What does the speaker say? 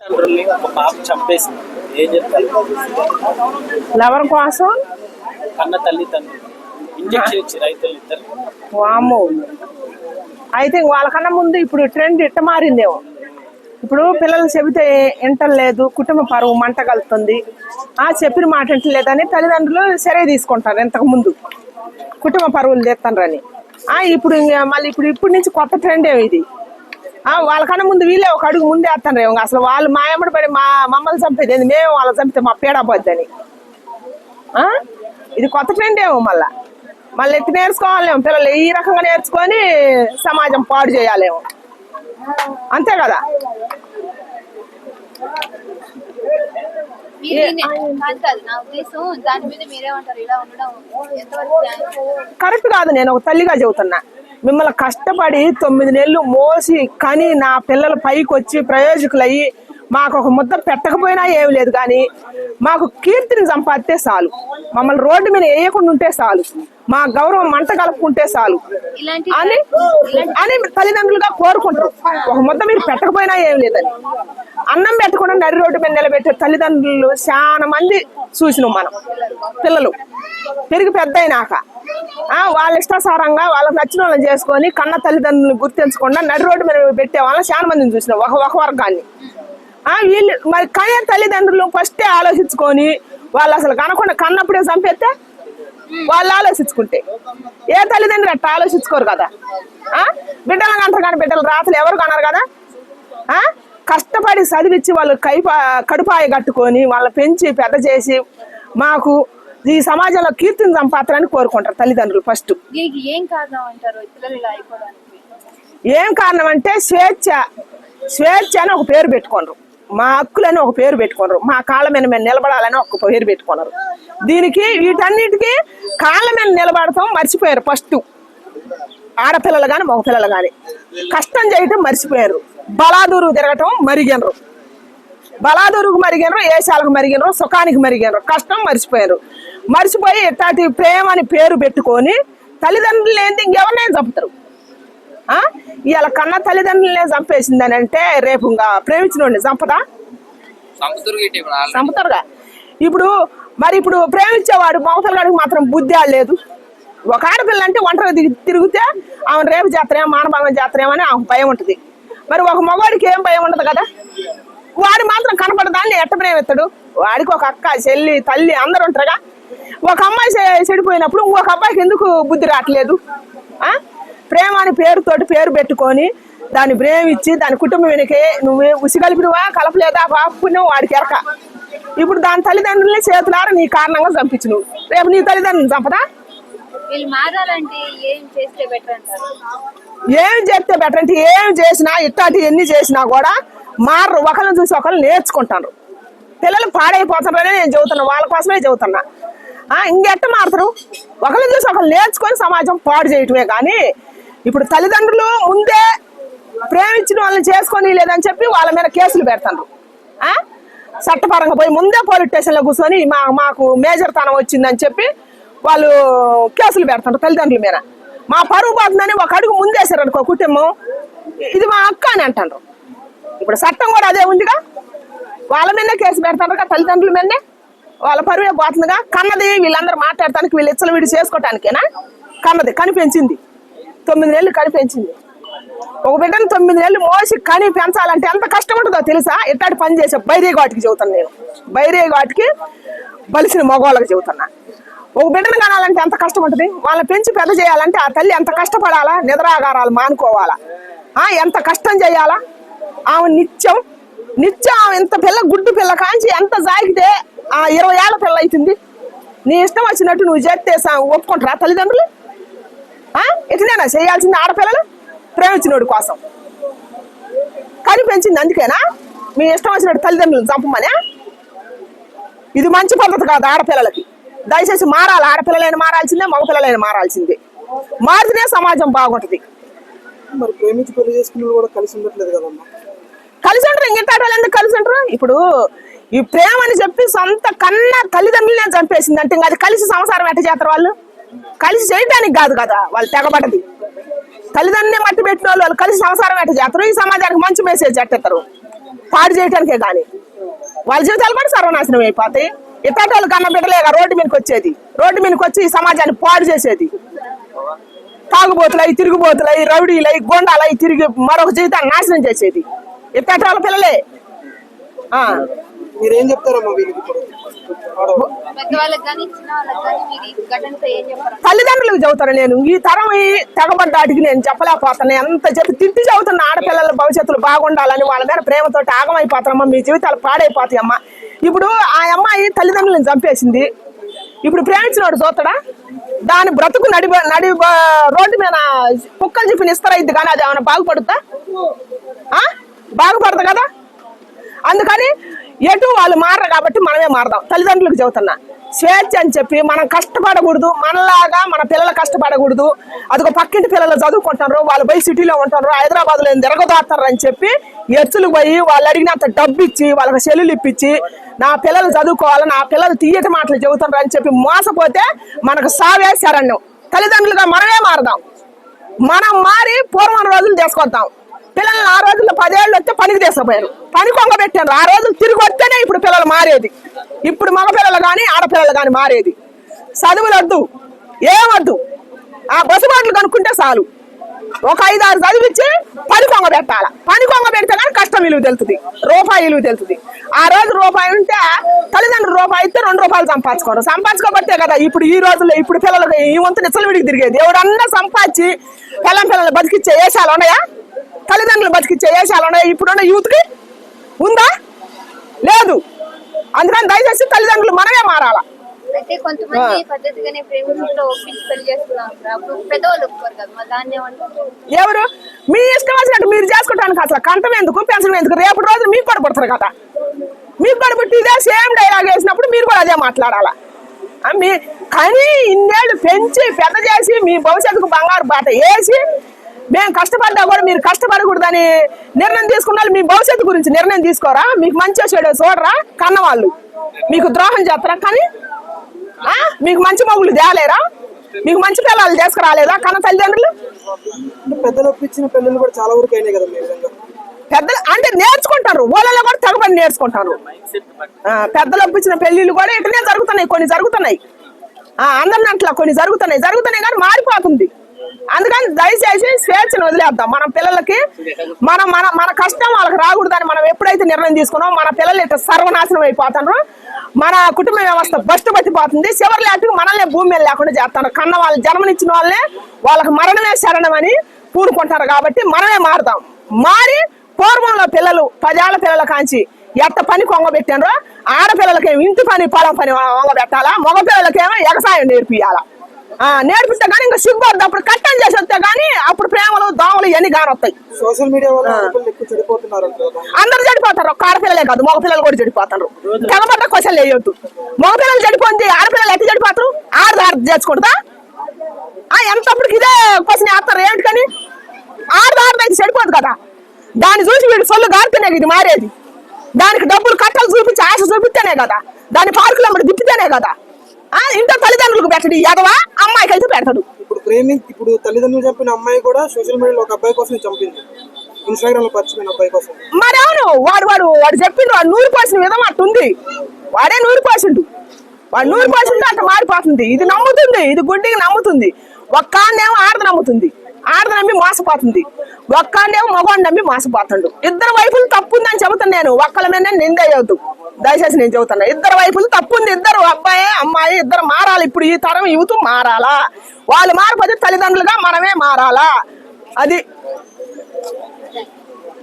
తండ్రుల్ని ఒక పాప చంపేసింది. ఏం చెప్తారు? కోసం? కన్న తల్లిదండ్రులు ఇంజక్షన్ ఇచ్చి రైతులు ఇద్దరు. వాము అయితే వాళ్ళకన్నా ముందు ఇప్పుడు ట్రెండ్ ఇట్ట మారిందేమో. ఇప్పుడు పిల్లలు చెబితే వింటలేదు కుటుంబ పరువు మంట కలుతుంది. ఆ చెప్పిన మాట వింటలేదని తల్లిదండ్రులు సరే తీసుకుంటారు ఇంతకు ముందు. కుటుంబ పరువులు ఆ ఇప్పుడు ఇంక మళ్ళీ ఇప్పుడు ఇప్పుడు నుంచి కొత్త ట్రెండ్ ఏమి ఇది. వాళ్ళకన్నా ముందు వీళ్ళే ఒక అడుగు ముందే వేస్తాను అసలు వాళ్ళు మా ఎమ్మడి పడి మా మమ్మల్ని చంపేది? మేము వాళ్ళని చంపితే మా పీడ పోద్దని? ఇది కొత్త ట్రెండ్ ఏమో మళ్ళా. మళ్ళీ ఎట్టి నేర్చుకోవాలేమో. పిల్లలు ఈ రకంగా నేర్చుకొని సమాజం పాడు చేయాలేమో. అంతే కదా? కరెక్ట్ కాదు నేను ఒక తల్లిగా చెబుతున్నా. మిమ్మల్ని కష్టపడి తొమ్మిది నెలలు మోసి కానీ నా పిల్లలు పైకి వచ్చి ప్రయోజకులయ్యి మాకు ఒక ముద్ద పెట్టకపోయినా ఏమి లేదు కానీ మాకు కీర్తిని సంపాదితే చాలు. మమ్మల్ని రోడ్డు మీద వేయకుండా ఉంటే చాలు. మా గౌరవం మంట కలుపుకుంటే చాలు. అని అని తల్లిదండ్రులుగా కోరుకుంటారు ఒక ముద్ద మీరు పెట్టకపోయినా ఏం లేదని. అన్నం పెట్టకుండా నడి రోడ్డు మీద నిలబెట్టే తల్లిదండ్రులు చాలా మంది చూసినాం మనం. పిల్లలు. పెరిగి పెద్ద అయినాక. ఆ, వాళ్ళ ఇష్టాసారంగా వాళ్ళకి నచ్చిన వాళ్ళని చేసుకొని కన్న తల్లిదండ్రులను గుర్తించకుండా నడి రోడ్డు మీద పెట్టే వాళ్ళని చాలా మందిని చూసినాం. ఒక ఒక వర్గాన్ని. వీళ్ళు మరి కనే తల్లిదండ్రులు ఫస్టే ఆలోచించుకొని వాళ్ళు అసలు కనకుండా కన్నప్పుడే చంపేస్తే వాళ్ళు ఆలోచించుకుంటే. ఏ తల్లిదండ్రులు అట్లా ఆలోచించుకోరు కదా? ఆ? బిడ్డలు అంటారు కానీ బిడ్డలు రాతలు ఎవరు కన్నారు కదా? కష్టపడి చదివించి వాళ్ళు కైపా కడుపాయ కట్టుకొని వాళ్ళని పెంచి పెద్ద చేసి మాకు ఈ సమాజంలో కీర్తిని సంపాత్రని కోరుకుంటారు తల్లిదండ్రులు ఫస్ట్ ఏం కారణం అంటారు ఏం కారణం అంటే స్వేచ్ఛ. స్వేచ్ఛ అని ఒక పేరు పెట్టుకోనరు మా హక్కులని ఒక పేరు పెట్టుకున్నారు. మా కాళ్ళ మీద మేము నిలబడాలని ఒక పేరు పెట్టుకున్నారు. దీనికి వీటన్నిటికీ కాళ్ళ మీద నిలబడతాం మర్చిపోయారు ఫస్ట్ ఆడపిల్లలు కానీ మగ పిల్లలు కానీ కష్టం చేయటం మర్చిపోయారు. బలాదూరు తిరగటం మరిగినరు. బలాదూరుకు మరిగినరు ఏషాలకు మరిగినరు సుఖానికి మరిగినరు. కష్టం మర్చిపోయారు. మర్చిపోయి ఇట్లాంటి ప్రేమ అని పేరు పెట్టుకొని తల్లిదండ్రులు ఏంటి ఇంకెవరినైనా చంపుతారు. ఇవాళ కన్న తల్లిదండ్రులనే చంపేసిందని అంటే రేపు ఇంకా ప్రేమించిన చంపదా? చంపుతారుగా? ఇప్పుడు మరి ఇప్పుడు ప్రేమించేవాడు మగపిల్లగాడికి మాత్రం బుద్ధి లేదు. ఒక ఆడపిల్ల అంటే ఒంటరిగా దిగి- తిరిగితే ఆమె రేపు చేస్తారేమో మానభంగం అని ఆమె భయం ఉంటుంది. మరి ఒక మగవాడికి ఏం భయం ఉండదు కదా? వాడు మాత్రం కనపడదాన్ని ఎట్ట ప్రేమిస్తాడు వాడికి ఒక అక్క చెల్లి తల్లి అందరు ఉంటారుగా? ఒక అమ్మాయి చెడిపోయినప్పుడు ఇంకొక అబ్బాయికి ఎందుకు బుద్ధి రావట్లేదు? ఆ? ప్రేమ అని పేరుతోటి పేరు పెట్టుకొని దాన్ని ప్రేమించి దాని కుటుంబం వెనకే నువ్వు ఉసిగలిపినవా కలపలేదా పాపుణ్యం వాడికి ఎరక. ఇప్పుడు దాని తల్లిదండ్రులని చేతులారా నీ కారణంగా చంపించు నువ్వు రేపు నీ తల్లిదండ్రులను చంపదా? ఏం చేస్తే బెటర్ అంటే ఏం చేసినా ఇట్లాంటి ఎన్ని చేసినా కూడా మారరు. ఒకరిని చూసి ఒకరు నేర్చుకుంటారు. పిల్లలు పాడైపోతున్నారని నేను చెబుతున్నా. వాళ్ళ కోసమే చెబుతున్నా. ఇంకెట్ట మారుతారు? ఒకరిని చూసి ఒకరు నేర్చుకొని సమాజం పాడు చేయటమే కానీ ఇప్పుడు తల్లిదండ్రులు ముందే ప్రేమించిన వాళ్ళని చేసుకొని లేదని చెప్పి వాళ్ళ మీద కేసులు పెడతారు చట్టపరంగా పోయి ముందే పోలీస్ స్టేషన్లో కూర్చొని మా మాకు మేజర్ తనం వచ్చిందని చెప్పి వాళ్ళు కేసులు పెడతారు తల్లిదండ్రుల మీద. మా పరువు పోతుందని ఒక అడుగు ముందేశారు అనుకో కుటుంబం ఇది మా అక్క అని అంటారు ఇప్పుడు చట్టం కూడా అదే ఉందిగా? వాళ్ళ మీదనే కేసు పెడతారుగా తల్లిదండ్రుల మీదనే? వాళ్ళ పరువే పోతుందిగా? కన్నది వీళ్ళందరూ మాట్లాడటానికి వీళ్ళు ఇచ్చలు వీడి చేసుకోవటానికేనా కన్నది కనిపించింది. తొమ్మిది నెలలు కనిపించింది ఒక బిడ్డను తొమ్మిది నెలలు మోసి కని పెంచాలంటే ఎంత కష్టం ఉంటుందో తెలుసా? ఇట్లాంటి పని చేసే బైరే ఘాటికి చెబుతాను నేను. బైరే ఘాటికి బలిసిన మగవాళ్ళకి చెబుతున్నా. ఒక బిడ్డను కనాలంటే ఎంత కష్టం ఉంటుంది వాళ్ళని పెంచి పెద్ద చేయాలంటే ఆ తల్లి ఎంత కష్టపడాలా? నిద్రాగారాలు మానుకోవాలా? ఎంత కష్టం చేయాలా? ఆమె నిత్యం నిత్యం ఆమె ఎంత పిల్ల గుడ్డు పిల్ల కాంచి ఎంత జాగితే ఆ ఇరవై ఏళ్ళ పిల్ల అవుతుంది? నీ ఇష్టం వచ్చినట్టు నువ్వు చేస్తే ఒప్పుకుంటారా తల్లిదండ్రులు? ఇట్లనేనా చేయాల్సింది ఆడపిల్లలు ప్రేమించినోడి కోసం. కని పెంచింది అందుకేనా? మీ ఇష్టం వచ్చినట్టు తల్లిదండ్రులు చంపమనే? ఇది మంచి పద్ధతి కాదు ఆడపిల్లలకి. దయచేసి మారాలి ఆడపిల్లలైన మారాల్సిందే మగపిల్లలైన మారాల్సిందే. మారితేనే సమాజం బాగుంటుంది. మరి ప్రేమించి పెళ్ళి చేసుకున్న వాళ్ళు కూడా కలిసి ఉండట్లేదు కదమ్మా. కలిసి ఉంటారు ఎందుకు కలిసి ఉంటారు ఇప్పుడు ఈ ప్రేమ అని చెప్పి సొంత కన్న తల్లిదండ్రులనే చంపేసింది అంటే ఇంకా అది కలిసి సంసారం ఎట్ట చేస్తారు వాళ్ళు? కలిసి చేయడానికి కాదు కదా వాళ్ళు తెగబడ్డది. తల్లిదండ్రులే మట్టి పెట్టిన వాళ్ళు వాళ్ళు కలిసి సంసారం ఎట్ట చేస్తారు? ఈ సమాజానికి మంచి మెసేజ్ ఎట్టేస్తారు పాడు చేయటానికే కానీ వాళ్ళ జీవితాలు కూడా సర్వనాశనం అయిపోతాయి. ఇట్లాంటి కన్న బిడ్డలేగా రోడ్డు మీదకి వచ్చేది. రోడ్డు మీదకి వచ్చి ఈ సమాజాన్ని పాడు చేసేది. తాగుబోతులై తిరుగుబోతులై రౌడీలై గొండాలై తిరిగి మరొక జీవితాన్ని నాశనం చేసేది. ఇట్లాంటి వాళ్ళ పిల్లలే. ఆ, మీరేం చెప్తారమ్మా వీళ్ళకి తల్లిదండ్రులకు చెబుతాను నేను. ఈ తరం ఈ తెగబడ్డాటికి నేను చెప్పలేకపోతాను. ఎంత చెప్పి తిట్టి చదువుతున్న ఆడపిల్లల భవిష్యత్తులు బాగుండాలని వాళ్ళ మీద ప్రేమతో ఆగమైపోతారమ్మా మీ జీవితాలు పాడైపోతాయి అమ్మా ఇప్పుడు ఆ అమ్మాయి తల్లిదండ్రులను చంపేసింది. ఇప్పుడు ప్రేమించినోడు చూస్తాడా దాని బ్రతుకు నడి నడి రోడ్డు మీద కుక్కలు చెప్పిన ఇస్తారైద్ది కానీ అది ఏమైనా బాగుపడుద్దా? ఆ? బాగుపడదు కదా? అందుకని ఎటు వాళ్ళు మారరు కాబట్టి మనమే మారదాం. తల్లిదండ్రులకు చెబుతున్నా. స్వేచ్ఛ అని చెప్పి మనం కష్టపడకూడదు. మనలాగా మన పిల్లలు కష్టపడకూడదు. అదొక పక్కింటి పిల్లలు చదువుకుంటారు వాళ్ళు పోయి సిటీలో ఉంటారు హైదరాబాద్లో లో అని చెప్పి ఎత్తులు పోయి వాళ్ళు అడిగినంత డబ్బు ఇచ్చి వాళ్ళకి సెల్లులు ఇప్పించి నా పిల్లలు చదువుకోవాలి నా పిల్లలు తీయటి మాటలు చెబుతున్నారు అని చెప్పి మోసపోతే మనకు సావేశారన్నం తల్లిదండ్రులుగా మనమే మారదాం. మనం మారి పూర్వం రోజులు తీసుకొద్దాం పిల్లల్ని ఆ రోజుల్లో పదేళ్ళు వస్తే పనికి తీసుకుపోయారు. పని కొంగబెట్టారు ఆ రోజులు తిరిగి వస్తేనే ఇప్పుడు పిల్లలు మారేది. ఇప్పుడు మగ పిల్లలు కానీ ఆడపిల్లలు కానీ మారేది. చదువులు వద్దు. ఏమద్దు ఆ బస్సు బాటలు కనుక్కుంటే చాలు. ఒక ఐదు ఆరు చదివించి పని కొంగ పెట్టాల? పని కొంగ పెడితే కానీ కష్టం విలువ తెలుతుంది. రూపాయి విలువ తెలుతుంది. ఆ రోజు రూపాయి ఉంటే తల్లిదండ్రులు రూపాయి ఇస్తే రెండు రూపాయలు సంపాదించుకోరు. సంపాదించుకోబట్టే కదా ఇప్పుడు ఈ రోజుల్లో ఇప్పుడు పిల్లలకు ఈ వంతు నిచ్చలు విడికి తిరిగేది. ఎవడన్నా సంపాదించి పిల్లం పిల్లలు బతికిచ్చే వేషాలు ఉన్నాయా? తల్లిదండ్రులు బతికిచ్చే వేషాలు ఉన్నాయా. ఇప్పుడున్న యూత్కి ఉందా? లేదు. అందుకని దయచేసి తల్లిదండ్రులు మనమే మారాలా. అయితే కొంతమంది పద్ధతిగానే ప్రేమించుకుంటూ ఒప్పించి పెళ్ళి చేసుకున్నాం అప్పుడు పెద్దవాళ్ళు ఒప్పుకోరు కదా. మరి దాన్ని ఏమంటారు? ఎవరు? మీ ఇష్టం వచ్చినట్టు మీరు చేసుకోవడానికి అసలు కంఠం ఎందుకు పెన్షన్ ఎందుకు? రేపు రోజు మీకు కూడా పుడతారు కదా. మీకు కూడా పుట్టి ఇదే సేమ్ డైలాగ్ వేసినప్పుడు మీరు కూడా అదే మాట్లాడాలా. మీ కానీ ఇన్నేళ్ళు పెంచి పెద్ద చేసి మీ భవిష్యత్తుకు బంగారు బాట వేసి మేము కష్టపడ్డా కూడా మీరు కష్టపడకూడదని నిర్ణయం తీసుకున్న వాళ్ళు మీ భవిష్యత్తు గురించి నిర్ణయం తీసుకోరా? మీకు మంచి చెడు చూడరా? కన్నవాళ్ళు. మీకు ద్రోహం చేస్తారా? కానీ? మీకు మంచి మొగులు తేలేరా? మీకు మంచి పిల్లలు తీసుకురాలేదా కన్న తల్లిదండ్రులు? పెద్దలు ఒప్పించిన పెళ్ళిళ్ళు కూడా చాలా వరకు అయినాయి కదా మీ విధంగా. పెద్దలు అంటే నేర్చుకుంటారు. ఊళ్ళలో కూడా తెగబడి నేర్చుకుంటారు. పెద్దలు ఒప్పించిన పెళ్ళిళ్ళు కూడా ఇక్కడనే జరుగుతున్నాయి. కొన్ని జరుగుతున్నాయి. ఆ, అందరిని అట్లా కొన్ని జరుగుతున్నాయి. జరుగుతున్నాయి కానీ మారిపోతుంది. అందుకని దయచేసి స్వేచ్ఛను వదిలేద్దాం. మన పిల్లలకి మన మన మన కష్టం వాళ్ళకి రాకూడదని మనం ఎప్పుడైతే నిర్ణయం తీసుకున్నామో మన పిల్లలు ఇట్లా సర్వనాశనం అయిపోతారు. మన కుటుంబ వ్యవస్థ బస్టు పట్టిపోతుంది. చివరి లాంటివి మనల్ని భూమి మీద లేకుండా చేస్తారు. కన్న వాళ్ళు జన్మనిచ్చిన వాళ్ళే వాళ్ళకి మరణమే శరణమని పూనుకుంటారు కాబట్టి మనమే మారుతాం. మారి పూర్వంలో పిల్లలు పదేళ్ళ పిల్లల కాంచి ఎట్ట పని కొంగ పెట్టారో ఆడపిల్లలకేమో ఇంటి పని పొలం పని వంగ పెట్టాలా మగ పిల్లలకేమో ఎగసాయం నేర్పియాలా నేర్పిస్తే కానీ ఇంకా సిగ్గుద్దు అప్పుడు కట్టం చేసి వస్తే కానీ అప్పుడు ప్రేమలు దోమలు ఇవన్నీ కానొస్తాయి సోషల్ మీడియా. అందరూ చెడిపోతారు. ఒక్క ఆడపిల్లలే కాదు మగ పిల్లలు కూడా చెడిపోతారు. తెగబడ్డ క్వశ్చన్ వేయొద్దు మగ పిల్లలు చెడిపోయింది ఆడపిల్లలు ఎట్లా చెడిపోతారు ఆడది ఆడది చేసుకుంటా ఆ ఎంతప్పటికి ఇదే క్వశ్చన్ వేస్తారు ఏంటికని ఆడది ఆడది అయితే చెడిపోదు కదా. దాన్ని చూసి వీడు సొల్లు గారితేనే ఇది మారేది. దానికి డబ్బులు కట్టలు చూపించి ఆశ చూపిస్తేనే కదా. దాన్ని పార్కులో మరి తిప్పితేనే కదా. ఇంట్లో తల్లిదండ్రులకు పెట్టడు. ఎదవా? అమ్మాయికి అయితే పెడతాడు. ఇప్పుడు ప్రేమి ఇప్పుడు తల్లిదండ్రులు చంపిన అమ్మాయి కూడా సోషల్ మీడియాలో ఒక అబ్బాయి కోసం చంపింది. ఇన్స్టాగ్రామ్లో పరిచయమైన అబ్బాయి కోసం. మరి అవును వాడు వాడు వాడు చెప్పిండు వాడు నూరు పోసిన విధం అట్టుంది వాడే నూరు పోసిండు వాడు నూరు పోసిండు అట్ట మారిపోతుంది. ఇది నమ్ముతుంది. ఇది గుడ్డికి నమ్ముతుంది. ఒక్కాన్నేమో ఆడద నమ్ముతుంది. ఆడద నమ్మి మోసపోతుంది. ఒక్కడేమో మగవాడిని నమ్మి మోసపోతుండు. ఇద్దరు వైపులు తప్పుందని చెబుతాను నేను. ఒక్కల మీద నిందేయవద్దు దయచేసి నేను చెబుతున్నా. ఇద్దరు వైపులు తప్పుంది. ఇద్దరు అబ్బాయి అమ్మాయి ఇద్దరు మారాలి. ఇప్పుడు ఈ తరం యూత్ మారాలా? వాళ్ళు మారిపోతే తల్లిదండ్రులుగా మనమే మారాలా? అది